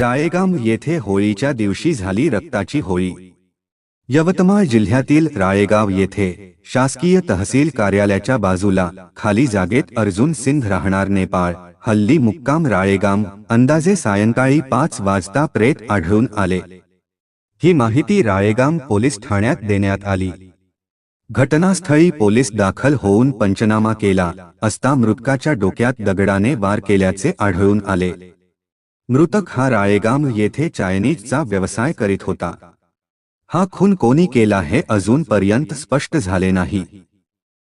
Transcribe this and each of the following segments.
राळेगाम येथे होळीच्या दिवशी झाली रक्ताची होळी. यवतमाळ जिल्ह्यातील राळेगाव येथे शासकीय तहसील कार्यालयाच्या बाजूला खाली जागेत अर्जुन सिंध राहणार नेपाळ. हल्ली मुक्काम राळेगाम अंदाजे सायंकाळी पाच वाजता प्रेत आढळून आले. ही माहिती राळेगाम पोलीस ठाण्यात देण्यात आली. घटनास्थळी पोलीस दाखल होऊन पंचनामा केला असता मृतकाच्या डोक्यात दगडाने वार केल्याचे आढळून आले. मृतक हा राळेगाम येथे चायनीजचा व्यवसाय करीत होता. हा खून कोणी केला हे अजूनपर्यंत स्पष्ट झाले नाही.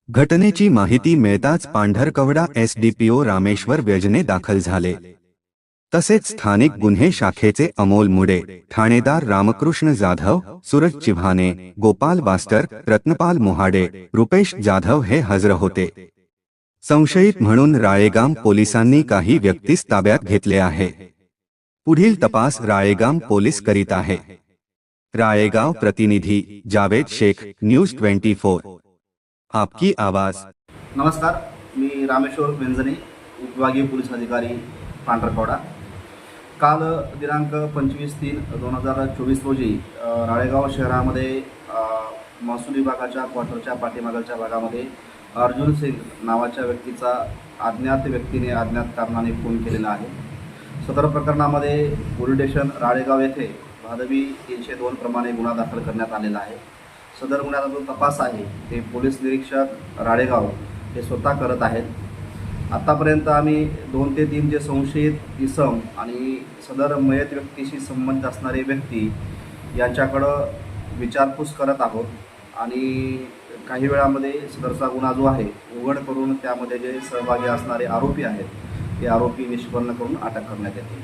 घटनेची माहिती मिळताच पांढरकवडा एसडीपीओ रामेश्वर व्यजने दाखल झाले. तसेच स्थानिक गुन्हे शाखेचे अमोल मुडे ठाणेदार रामकृष्ण जाधव सूरज चिव्हाणे गोपाल बास्टर रत्नपाल मोहाडे रुपेश जाधव हे हजर होते. संशयित म्हणून राळेगाम पोलिसांनी काही व्यक्तीस ताब्यात घेतले आहे. पुढील तपास राळेगाम पोलीस करीत आहे. राळेगाव प्रतिनिधी Javed Shaikh news twenty four. आपकी आवाज. नमस्कार मी रामेश्वर व्यंजने उपविभागीय पोलीस अधिकारी पांढरकवडा. काल दिनांक पंचवीस तीन दोन हजार चोवीस रोजी राळेगाव शहरामध्ये महसूल विभागाच्या क्वार्टरच्या पाठीमागच्या भागामध्ये अर्जुन सिंग नावाच्या व्यक्तीचा अज्ञात व्यक्तीने अज्ञात कारणाने फोन केलेला आहे. सदर प्रकरणामध्ये पोलीस स्टेशन राळेगाव येथे भादवी तीनशे दोन प्रमाणे गुन्हा दाखल करण्यात आलेला आहे. सदर गुन्ह्याचा जो तपास आहे ते पोलीस निरीक्षक राळेगाव हे स्वतः करत आहेत. आत्तापर्यंत आम्ही दोन ते तीन जे संशयित इसम आणि सदर मयत व्यक्तीशी संबंध असणारे व्यक्ती यांच्याकडं विचारपूस करत आहोत आणि काही वेळामध्ये सदरचा गुन्हा जो आहे उघड करून त्यामध्ये जे सहभागी असणारे आरोपी आहेत ते आरोपी निष्पन्न करून अटक करण्यात येतील